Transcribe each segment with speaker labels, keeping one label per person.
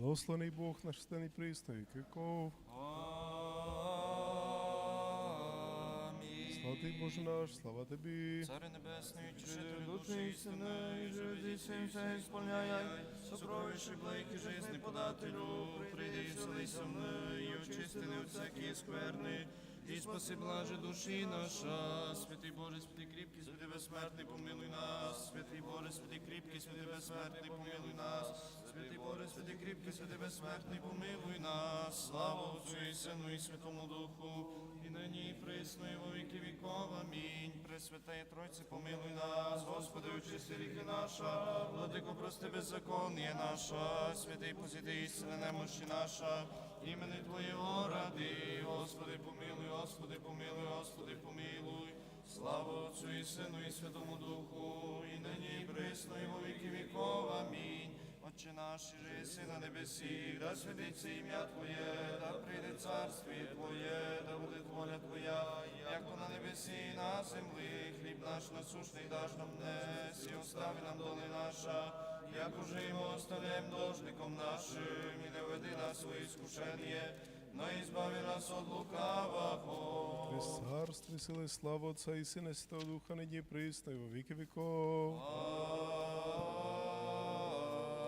Speaker 1: Благословений Бог наш стений приставі, віков. Слава ти, Боже наш, слава тобі.
Speaker 2: Царе Небесний, читателю
Speaker 3: душі істини, і живи все ісполняй, сокровище блейки жизни подателю, прийди і вселися мною, очисти не всякі скверни, і спаси блаже душі наша, святий Боже, святий кріпкий, святий безсмертний, помилуй нас, святий Боже, святий кріпкий, святий безсмертний, помилуй нас, святий Боже, святий кріпкий, святий безсмертний, помилуй нас, слава Отцю і Сину і Святому Духу, і нині і присно, і во віки віков, амінь. Пресвятає Тройце, помилуй нас, Господи, очисти ріки наша, владико, прости беззаконня наша, святий посіти істини немощі наша, імени Твоєго ради, Господи, помилуй, Господи, помилуй, Господи, помилуй. Слава Отцю і Сину і Святому Духу, і нині і присно, і во віки віков, амінь. Отче наш, же єси на небесі, да святиться ім'я Твоє, да прийде царство Твоє, да буде воля Твоя, як на небесі і на землі, хліб наш насушний даш нам днес, і остави нам доли наша, як і ми должником нашим, і не веди нас у іскушення, но і збави нас от лукавого.
Speaker 1: При царстві сили, слава Отця і Сина, Святого Духа, нині і присно, і во віки віков.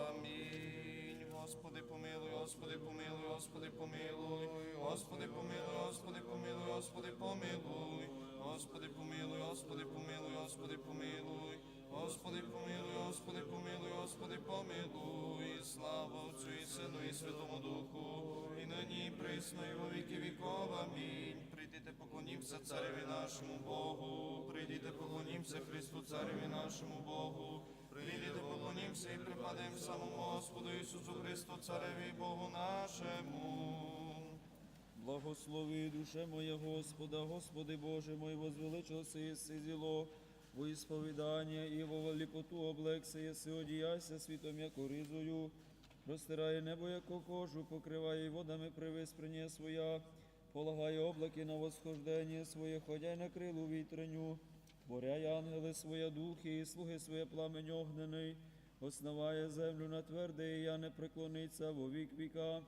Speaker 3: Амінь. Господи, помилуй, Господи, помилуй, Господи, помилуй, Господи, помилуй, Господи, помилуй, Господи, помилуй, Господи, помилуй, Господи, помилуй, Господи, помилуй, Господи, помилуй, Господи, помилуй, Господи, помилуй, слава Отцю і Сину і Святому Духу, і нині і присно, і во віки віков. Амінь. Прийдіте, поклонімся цареві нашому Богу, прийдіте, поклонімся Христу, цареві нашому Богу. Прийдіте, поклонімся і припадемо самому Господу Ісусу Христу, Цареві Богу нашому.
Speaker 4: Благослови душе моя Господа, Господи Боже мой, возвеличился єси зіло, во ісповідання і во ліпоту облекся єси, одіяйся світом, яко ризою, розтирає небо, яко кожу, покриває водами привиспрення своя, полагає облаки на восхождення своє, ходяй на крилу вітреню, боряй ангели своя духи, і слуги своє пламень огнений, основає землю на тверде, і я не преклониться во вік віка.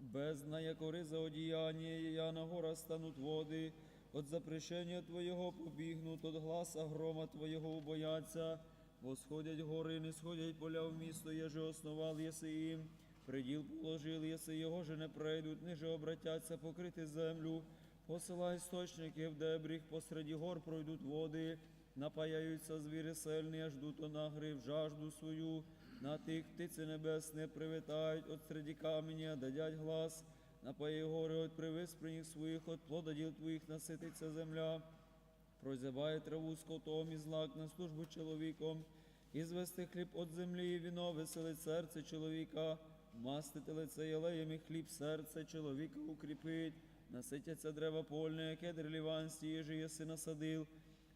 Speaker 4: Бездна, яко риза одіяння, я на гора стануть води, от запрещення Твоєго побігнуть, от гласа грома Твоєго убояться, восходять гори, не сходять поля в місто, єже основал єси їм, приділ положил, єси його же не прийдуть, ниже обратяться покрити землю, посилай істочники в дебріх, посереді гор пройдуть води, напаяються звірі сильні, аж дуто нагрив жажду свою, на тих птиці небесне привітають, от середі каменя дадять глас, напої гори от привиспрених своїх, от плода діл твоїх насититься земля, прозябає траву скотом і злак на службу чоловіком, і звести хліб от землі, і віно веселить серце чоловіка, мастити лице єлеєм і хліб серце чоловіка укріпить, наситяться дерева польне, яке дреліванські їжі єси насадив,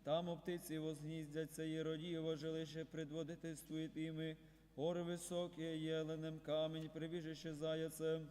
Speaker 4: там оптиці возгніздяться, єродієво жилище предводительствує іми, гори високі, єленем камінь, прибіжище заяцем.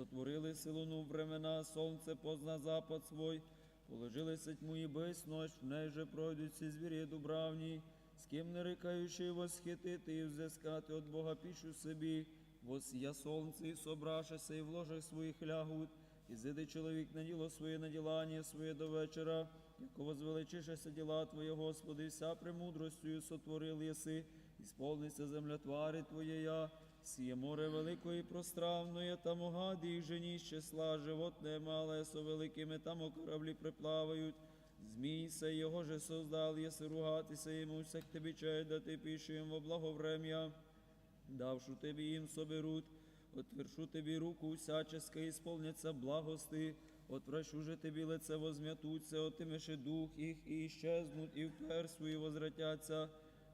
Speaker 4: Сотворили силуну времена, сонце позна запад свой, положилися тьму і без ночь, в неї же пройдуть ці звірі дубравні, з ким не рикаючи восхитити і взискати от Бога пішу собі, восія сонце і собрашися, і в ложах своїх лягуть, і зиде чоловік на діло своє наділання своє до вечора, яко возвеличишеся діла Твоє, Господи, вся премудростю сотворил єси, і сповниться земля твари Твоєя, Сіє море великое і пространное, там огади і жені числа, животне мале, со великими там о кораблі приплавають. Змій се його же создал, єси ругатися йому, всяк тобі чай, да ти пишу їм во благоврем'я. Давшу тобі їм соберуть, отвершу тобі руку всяческа, і сповняться благости, отвращу же тобі лице возм'ятуться, отимеше дух їх і іщезнуть, і в пер свої возвратяться.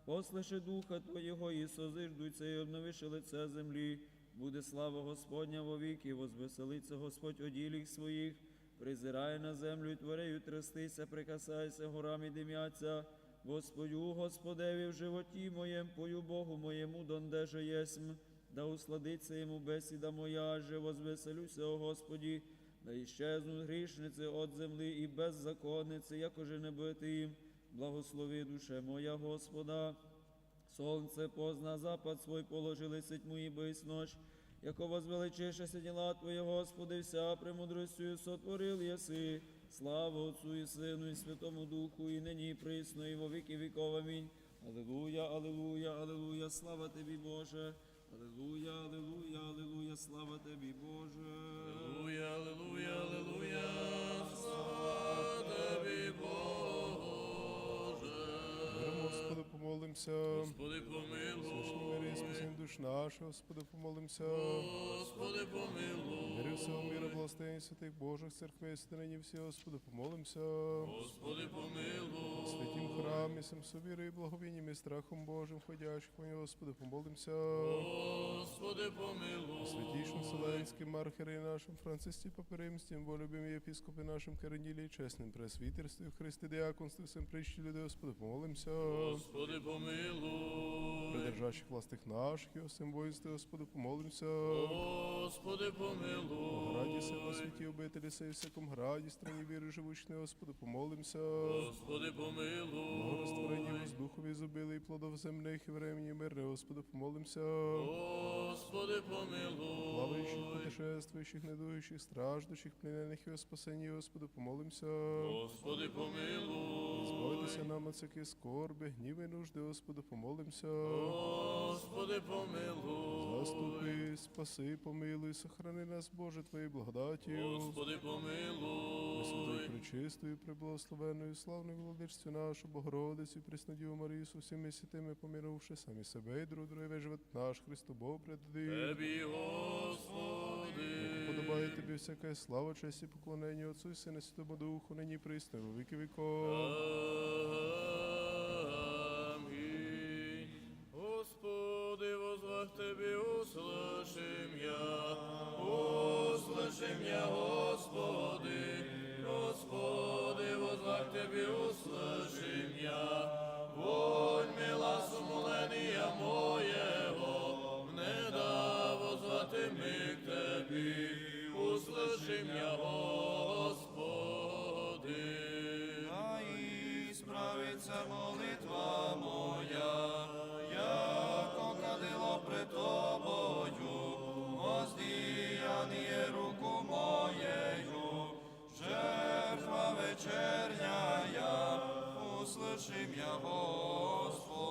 Speaker 4: Послиши духа Твоєго і созиждуться, і обновиши лице землі. Буде слава Господня вовіки, возвеселиться Господь оділіх своїх, призирає на землю, і творею трястися, прикасайся, горам і дим'яться. Господю, Господеві в животі моєм, пою Богу моєму, донде же єсмь, да усладиться йому бесіда моя, же возвеселюся, о Господі, да іщезнуть грішниці от землі і беззаконниці, якоже не бити їм. Благослови душе моя Господа. Сонце позна запад свой положили тьму і ночь, Яко возвеличишеся діла Твої, Господи, вся премудростю сотворил єси. Слава Отцу і Сину, і Святому Духу, і нині, і присно, і во віки віков. Амінь. Алілуя, алілуя, алілуя, слава Тобі, Боже. Алілуя, алілуя, алілуя, слава Тобі, Боже.
Speaker 5: Аллилуйя, аллилуйя, аллилуйя, слава тобі, Боже.
Speaker 1: Миром, Господи, помолимся.
Speaker 5: Господи,
Speaker 1: Священні мирі,
Speaker 5: помилуй.
Speaker 1: душ наша, Господи, помолимся.
Speaker 5: Господи, помилуй.
Speaker 1: Мири всього міра, благословень святих Божих церквей, нині всі, Господи, помолимся.
Speaker 5: Господи, помилуй.
Speaker 1: Святім храмі, сим совіри і благовінням і страхом Божим, ходящих нього, Господи, помолимся.
Speaker 5: Господи, помилуй.
Speaker 1: Святішим Вселенським архірей нашим Францисті Паперимстім, волюбим єпіскопи нашим Каренілі, чесним пресвітерстві в Христі Діаконстві, всім прищі люди, Господи, помолимся.
Speaker 5: Господи, помилуй.
Speaker 1: Придержащих властих наших і усім воїнстві, Господи, помолимся.
Speaker 5: Господи, помилуй.
Speaker 1: Граді сила святі обителі сей, всяком граді, страні віри живучні, Господи, помолимся.
Speaker 5: Господи, помилуй.
Speaker 1: Благорозтворені воздухові зубили і плодов земних і времені мирне, Господи, помолимся.
Speaker 5: Господи, помилуй.
Speaker 1: Плаваючих, путешествуючих, недуючих, страждущих, пленених і спасенні, Господи, помолимся.
Speaker 5: Господи, помилуй.
Speaker 1: Збавитися нам от скорби, гніви і нужди, Господи, помолимся.
Speaker 5: Господи, помилуй.
Speaker 1: Заступи, спаси, помилуй, сохрани нас, Боже, Твоєю благодатію.
Speaker 5: Господи, помилуй.
Speaker 1: Пресвятою, пречистою, преблагословенною, славною владичцю нашу, Богородицю, Преснодіву Марію, з усіми святими, помінувши самі себе і друг друге, живет наш Христо Бог преди.
Speaker 5: Тебі, Господи.
Speaker 1: Подобає тобі всяка слава, честь і поклонення Отцу і Сину, і Святому Духу, нині присно, віки віков.
Speaker 5: Господи, возвах Тебе, услышим я, услышим я, Господи, Господи, возвах Тебе, услышим я, вонь мила сумоления моего, не да возвати ми к Тебе, услышим я, Господи.
Speaker 3: А і справиться молитва услышим я, Господи.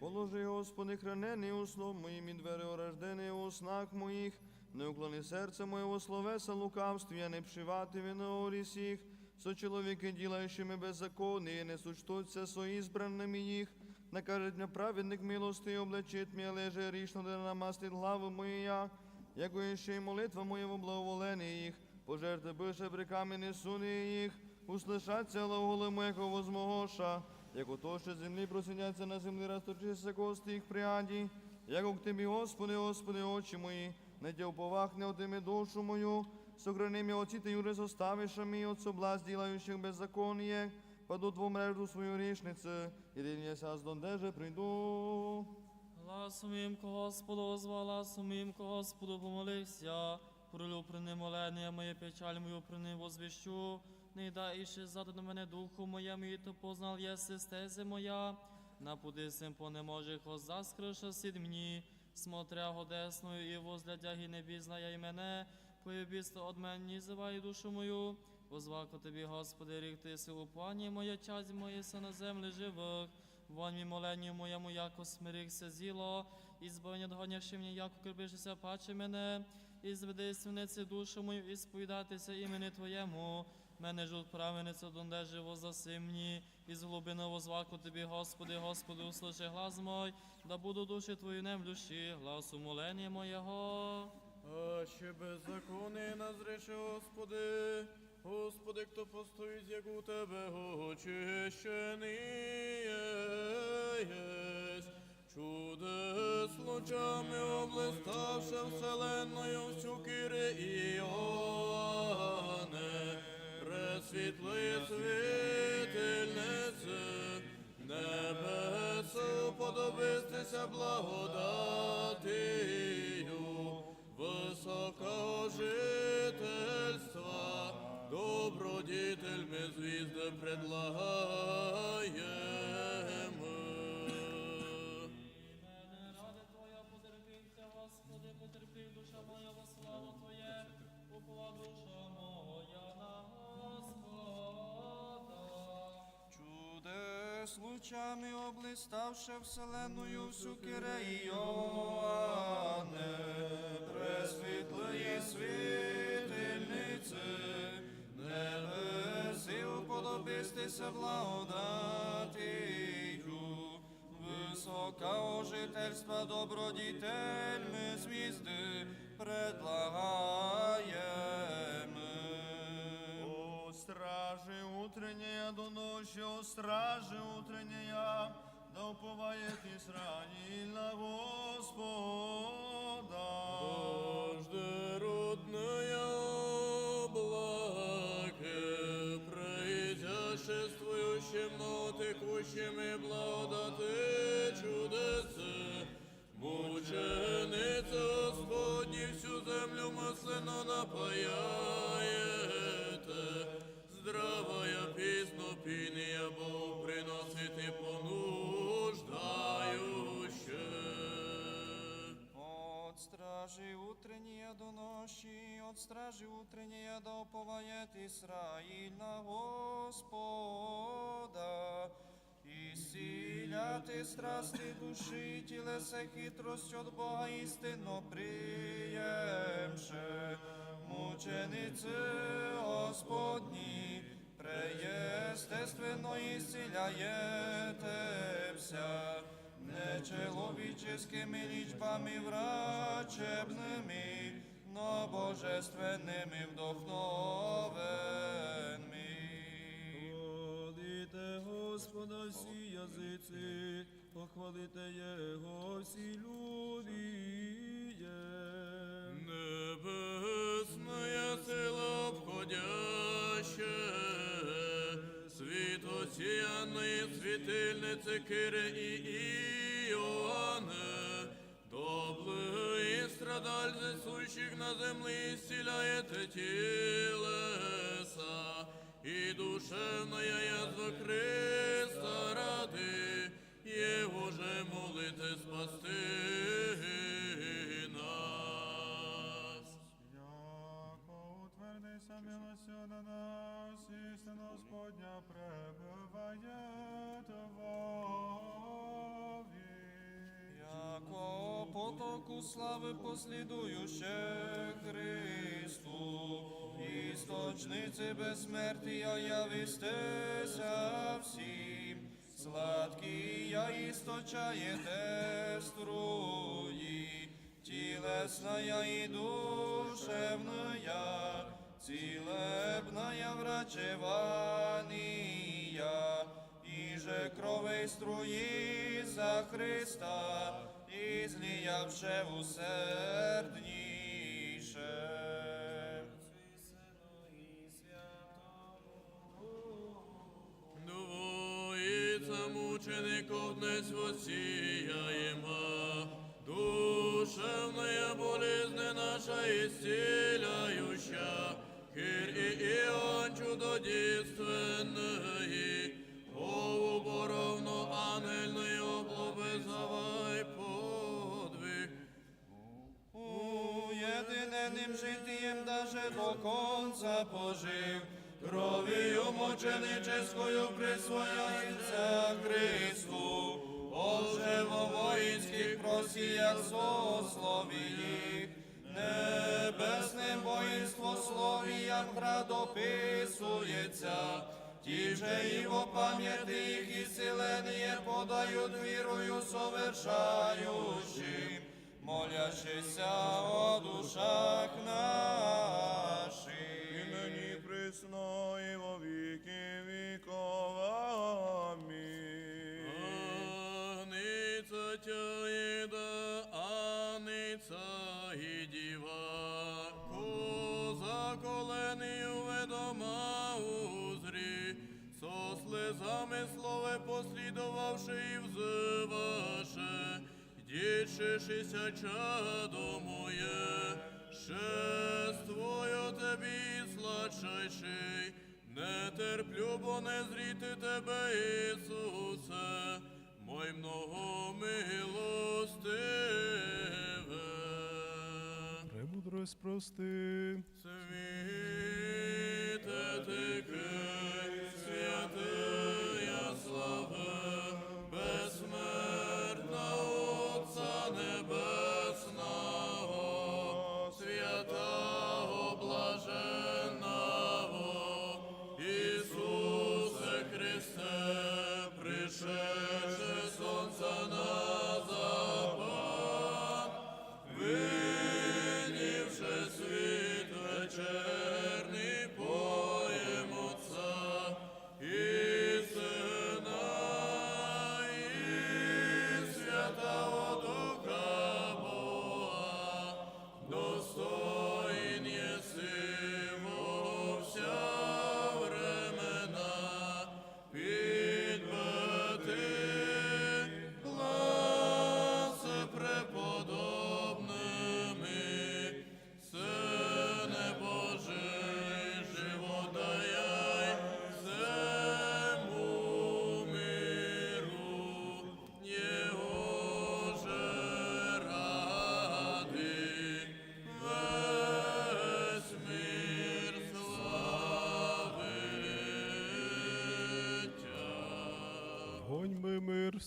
Speaker 2: Положи, Господи, хранений услов моїм і двері орождений у снах моїх, не уклони серце моєго словеса лукавстві, я не пшивати вино їх, со чоловіки, ділаючими беззаконні, не сучтуться со ізбраними їх, накажет мне праведник милости, облечит мне леже рішно, да намастить главу моя, яко ще й молитва в благоволені їх, пожерти бише бреками не суни їх, услышаться глаголи моєго возмогоша, Яко то, що землі просиняться на землі, розточися кости їх пряді, яко к Тобі, Господи, Господи, очі мої, не тя уповахне отими душу мою, сохрани оці ти юре зоставиша мій от соблазн ділаючих беззаконие, паду Тву мрежу свою рішницю, і день ся здондеже прийду.
Speaker 6: Гласом Господу їм ко Господу помолився. Пролю при молення моє печаль мою при возвіщу. Не дай іще ззаду до мене духу моєму, і то познал єси стези моя. Напуди сим понеможих заскриша сід мені, смотря годесною і возглядя і не бізнає й мене, поєбісто од мене зивай душу мою. Возвако тобі, Господи, рік ти силу пані моя часть моє се на землі живих. Вонь мій моленню моєму, яко смирихся зіло, і збавлення догоняши мені, яко крепишися паче мене, і зведи свинеці душу мою, і сповідатися імені Твоєму. Мене ж правениця донде живо засимні, і з глибини возваку Тобі, Господи, Господи, услыши глаз мой, да буду душі Твої немлющі, гласу молення моєго.
Speaker 5: А ще беззаконний назрече, Господи, Господи, хто постоїть, як у Тебе очищений. Чудес лучами облиставши вселенною всю кири Іоанне, пресвітлої світильниці, небесу подобистися благодатію, високого жительства, добродітель ми звізди предлагаємо.
Speaker 3: Очами облиставши вселенную всю кире Іоанне, пресвітлої світильниці, небеси уподобистися благодатію, висока ожительства добродітельми звізди предлагаємо.
Speaker 2: О, стражи утренняя до ночи, о, стражи утренняя, да уповает Израиль на Господа.
Speaker 5: Божде родная облаке, произошествующим, но текущим и благодати
Speaker 3: стражи утренние да уповает Израиль на Господа. Исцеляти страсти души, тілесе хитрость от Бога істинно приємше. Мучениці Господні, преєстественно исцеляєте вся нечеловіческими лічбами врачебними, но божественними вдохновенми.
Speaker 4: Хвалите Господа всі язиці, похвалите Його всі людіє.
Speaker 5: Небесная сила обходяще, світ осіяної світильниці Кири і Іоанне, страдаль сущих на землі, исцеляєте тілеса, і душевная язва Христа ради, Його же молите спасти нас.
Speaker 2: Яко утвердися милостю на нас, істина Господня пребиває Твові.
Speaker 3: Яко потоку слави послідующе Христу, істочниці безсмертія явистеся всім, сладкія істочаєте струї, тілесная і душевная, целебная врачевания, и же кровей струи за Христа, излиявше усердніше.
Speaker 5: Двоїця мучеников днес воссияема, душевная болезнь наша исцеляющая,
Speaker 3: Житієм даже до конца пожив, кров'ю мученическою присвояється Христу, Боже во воїнських просіях сословії, небесним воїнство словіям градописується, Ті же его пам'яти їх ісцелення подають вірою совершающим, молящийся о душах наших.
Speaker 5: Аниця тяєда, аниця і діва, коза коленію ведома узрі, со слезами слове послідувавши і взиваше, дічишися чадо моє, шествою тобі сладшайший, не терплю, бо не зріти тебе, Ісусе, мой много милостиве.
Speaker 1: Премудрость прости.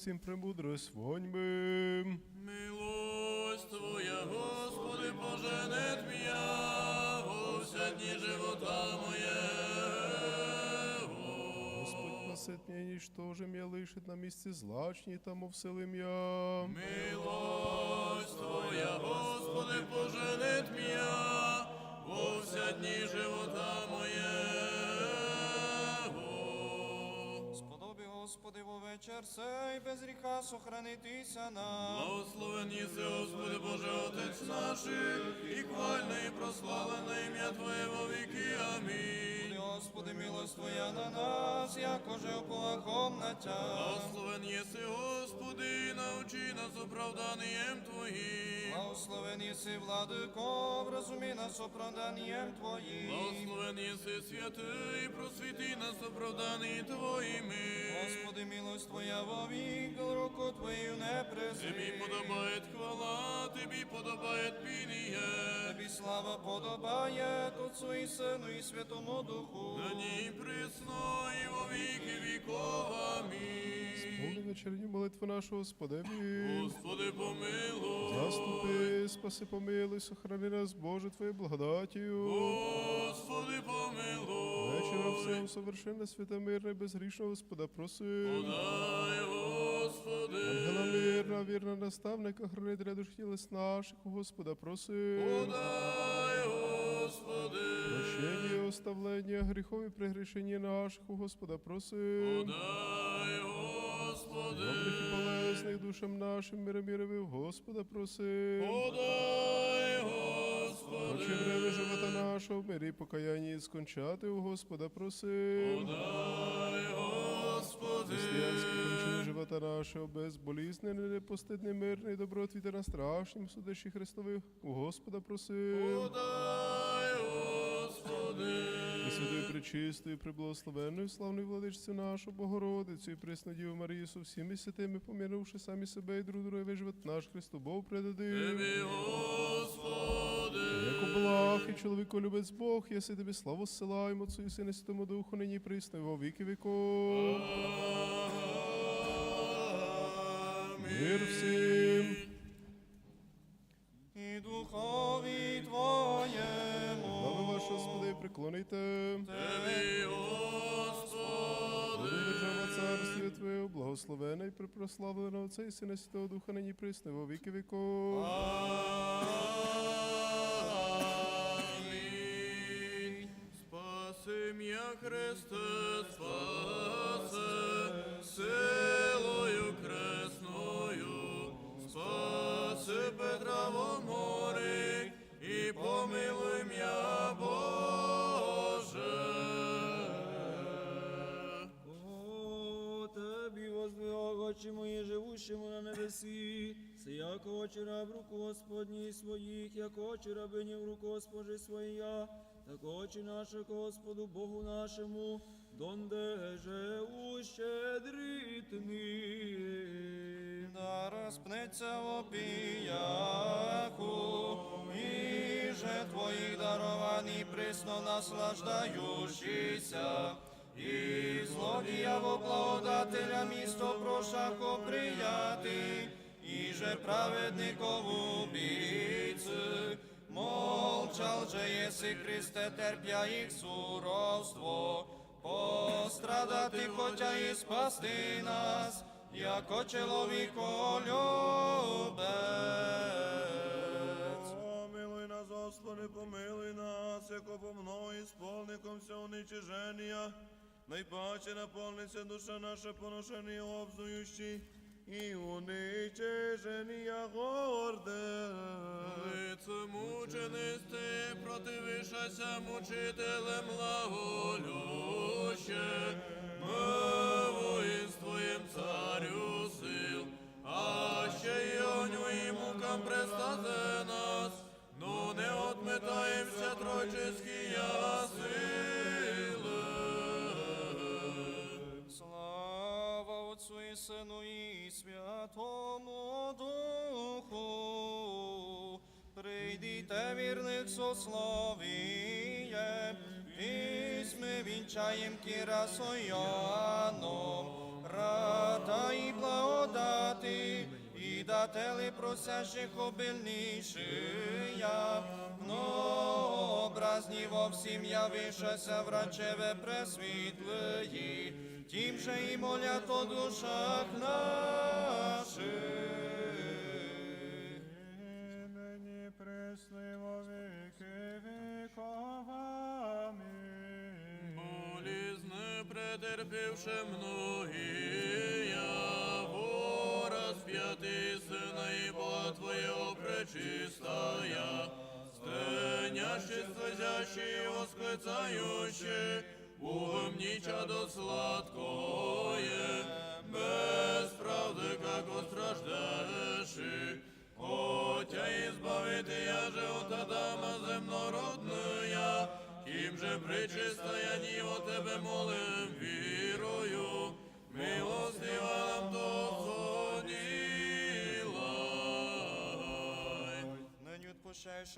Speaker 1: Всім премудрость воньми.
Speaker 5: Милость Твоя, Господи, поженет меня во все дни живота моего.
Speaker 1: Господь спасет меня, ничтожим я лишит на місці злачні, тому вселим я.
Speaker 5: Милость Твоя, Господи, поженет меня во все дни живота моего.
Speaker 3: Господи, во вечер сей, без гріха сохранитися нам.
Speaker 5: Благословен єси, Господи Боже, Отець наших, і хвальне і прославлене ім'я Твоє во віки. Амінь.
Speaker 3: Господи, милость Твоя на нас, якоже оплаком на Тя.
Speaker 5: Благословен єси, Господи, научи нас оправданням Твоїм.
Speaker 3: Благословен єси, владико, вразумі нас оправданням Твоїм.
Speaker 5: Благословен єси, святий, просвіти нас оправдані Твоїми.
Speaker 3: Господи, милость Твоя вовік, руку Твою не
Speaker 5: Тобі
Speaker 3: презри.
Speaker 5: подобає хвала, Тобі подобає пініє.
Speaker 3: Тобі слава подобає Отцу і Сину і Святому Духу.
Speaker 5: Нині і присно, і во віки віков. Амінь.
Speaker 1: Повни вечерню молитву нашу Господеві.
Speaker 5: Господи, помилуй.
Speaker 1: Заступи, спаси, помилуй, сохрани нас, Боже, Твоєю благодатію.
Speaker 5: Господи, помилуй.
Speaker 1: Вечора всього совершенне, свята мирне, безгрішного Господа просим.
Speaker 5: Дай, Господи.
Speaker 1: Ангела мирна, вірна наставника, хранителя душ тілес наших, у Господа просим.
Speaker 5: Дай, Господи.
Speaker 1: Прощення, і оставлення, гріхов і прегрішення наших, у Господа просим.
Speaker 5: Дай, Господи.
Speaker 1: Добрих і полезних душам нашим, миром міровив, Господа просим.
Speaker 5: Подай, Господи.
Speaker 1: Очі время живота нашого, в мирі і покаянні скончати, у Господа просим.
Speaker 5: Подай, Господи.
Speaker 1: Живота нашого, безболізнений, непостидний, мирний, добротвіти на страшнім судищі Христових, у Господа просим.
Speaker 5: Подай, Господи.
Speaker 1: Пресвятою, пречистою, приблагословенною, славною владичцю нашу, Богородицю і Преснодіву Марію, со всіми святими, помінувши самі себе і друг друге, весь живот наш Христобов предадим.
Speaker 5: Тобі, Господи.
Speaker 1: Яко благ і чоловіко любець Бог, єси тобі славу зсилаємо, Отцу і Сину Святому Духу, нині і присно, во віки віков. Мир всім.
Speaker 3: І
Speaker 1: ваш, Господи, приклоните.
Speaker 5: Тобі, Господи.
Speaker 1: Держава царстві Твоє, благословена і припрославлена Отця і Сина Святого Духа, нині і во віки віков.
Speaker 5: Амінь. Спаси м'я Христе, спаси силою кресною, спаси Петра во
Speaker 4: мої, на небесі, як очі раб руку Господній своїх, як очі рабині в руку Госпожі своя, так очі наших Господу Богу нашому, донде же ущедритни.
Speaker 3: Да розпнеться в опіяку, і же Твоїх даровані присно наслаждаючися, і злодія во благодателя місто прошако прияти, і же праведников убийцы, молчал же єси Христе, терпя їх суровство, пострадати, хоча і спасти нас, яко чоловіко
Speaker 2: Господи, помилуй нас, яко помно ісполником все уничиження. Найпаче наповниться душа наша поношення обзуючи, і уничиження горде.
Speaker 5: Лице мучеnisти, противишася мучителем лаголюще, ми воїнствуєм царю сил, а ще й оню і мукам престазе нас, ну не отметаємся тройчиські сили.
Speaker 3: Сину і Святому Духу. Прийдіте вірних сословіє, візьми вінчаєм кірасо Йоанном, рата і благодать ти, і датели просящих обильнішия, многообразні во всім явишася врачеве пресвітлої, тим же і молять о душах наших.
Speaker 7: Імені пресливо віки віков. Амінь.
Speaker 5: Болізни претерпівши многія, во розп'ятий сина і Бога Твоєго пречистая, стенящий, слезящий, восклицаючи, угомніча до сладкое, без правди, как страждеши, Хотя избавити я же от Адама земнородная, Ким же причистая ніво тебе молим вірою, милостива нам доходилай.
Speaker 3: Нині відпущаєш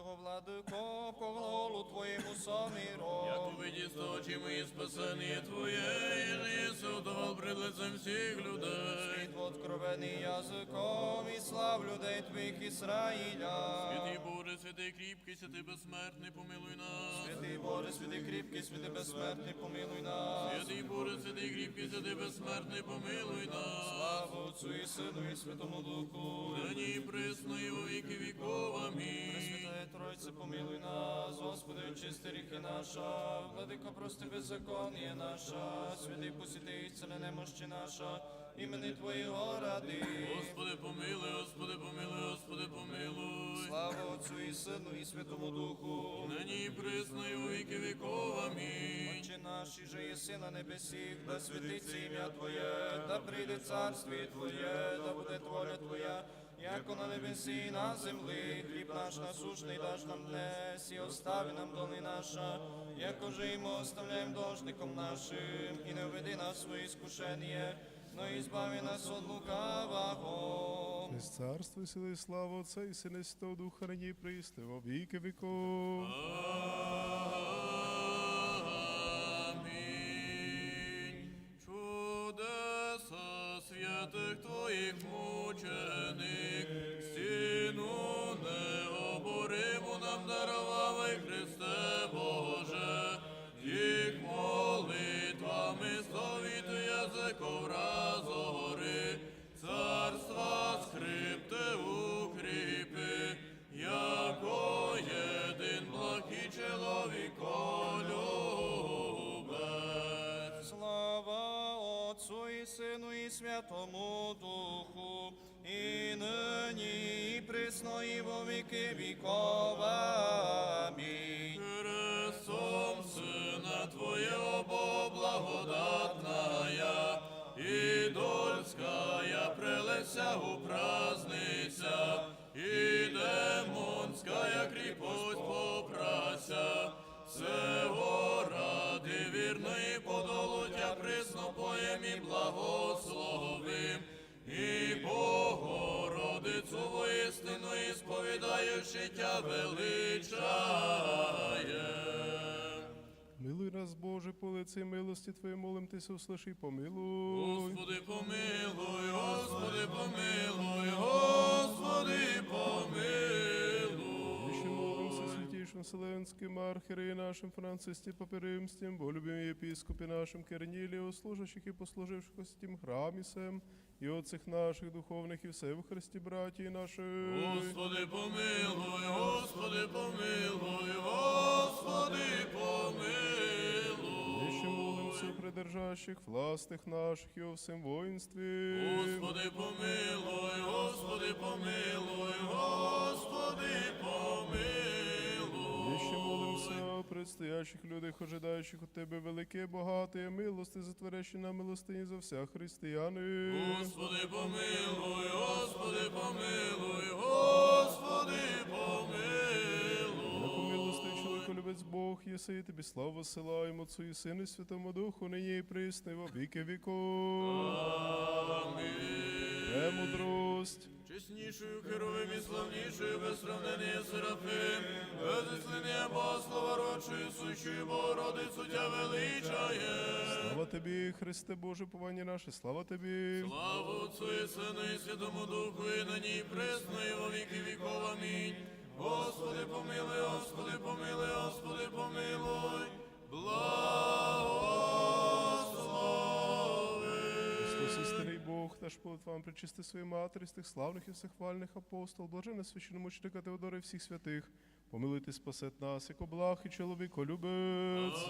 Speaker 3: Твоєго владико, по глаголу Твоєму саміро.
Speaker 5: Як увидіть очі мої спасення Твоє, і Ісус давав пред лицем всіх людей.
Speaker 3: Світ откровений язиком і слав людей Твоїх Ізраїля.
Speaker 5: Святий Боже, святий кріпкий, святий безсмертний, помилуй нас.
Speaker 3: Святий Боже, святий кріпкий, святий безсмертний, помилуй нас.
Speaker 5: Святий Боже, святий кріпкий, святий безсмертний, помилуй нас.
Speaker 3: Слава Отцю і Сину і Святому Духу.
Speaker 5: Нині і присно, і во віки віков. Амінь.
Speaker 3: Очисти ріхи наша, владико, прости беззаконня наша, святий посіти ісцеле немощі наша, імени Твоєго ради.
Speaker 5: Господи, помилуй, Господи, помилуй, Господи, помилуй.
Speaker 3: Слава Отцю і Сину і Святому Духу.
Speaker 5: Нині і присно, і во віки віков. Амінь.
Speaker 3: Отче наш, і же єси на небесіх, да святиться ім'я Твоє, да прийде царстві Твоє, да буде воля Твоя, яко на небесі і на землі, хліб наш насушний даш нам днес, і остави нам доли наша, яко же і ми оставляємо должником нашим, і не введи нас в іскушення, но і збави нас от лукавого.
Speaker 1: І сили і слава Отця і Сина Святого Духа, нині і присно, во віки віков.
Speaker 5: Амінь. Чудеса святих Твоїх
Speaker 3: віки. Амінь.
Speaker 5: Христом Сина Твоего Бо благодатная, и дольская прелеся упразднися,
Speaker 1: Боже, милості Твоєї молим Тися, услиши, помилуй.
Speaker 5: Господи, помилуй, Господи, помилуй, Господи, помилуй.
Speaker 1: Ще молимся святейшим Вселенським архиереї нашим Францисті Папиримстім, бо любим єпископі нашим Кернілію, служащих і послуживших у святім храмі сем, і отцих наших духовних і все в Христі братії наші.
Speaker 5: Господи, помилуй, Господи, помилуй, Господи, помилуй.
Speaker 1: Ще молимся о придержащих властих наших і о всім воїнстві.
Speaker 5: Господи, помилуй, Господи, помилуй, Господи, помилуй.
Speaker 1: Ще молимся о предстоящих людях, ожидаючих от Тебе велике, багате, милости, затворящі на милостині за вся християни.
Speaker 5: Господи, помилуй, Господи, помилуй, Господи, помилуй.
Speaker 1: Яко милостивий чоловіколюбець Бог, єси, і тобі славу силаємо Отцу і Сину і Святому Духу, нині і присно, і во віки віков.
Speaker 5: Амінь.
Speaker 1: Премудрость.
Speaker 5: Чесніше Височнішою херовим і славнішою, без сравнення Серафим, без іслення Богослова рочою, сущою Богородицю тя величає.
Speaker 1: Слава тобі, Христе Боже, повання наше, слава тобі.
Speaker 5: Слава Отцу і Сину і Святому Духу, і на ній пресно, і во віки віков. Амінь. Господи, помилуй, Господи, помилуй, Господи, помилуй. Благослови.
Speaker 1: Бог, наш полит вам причисти свої матері, з тих славних і всехвальних апостол, блаженне священомучника Теодора і всіх святих. Помилуйте, спасет нас, як благ і чоловіко любець.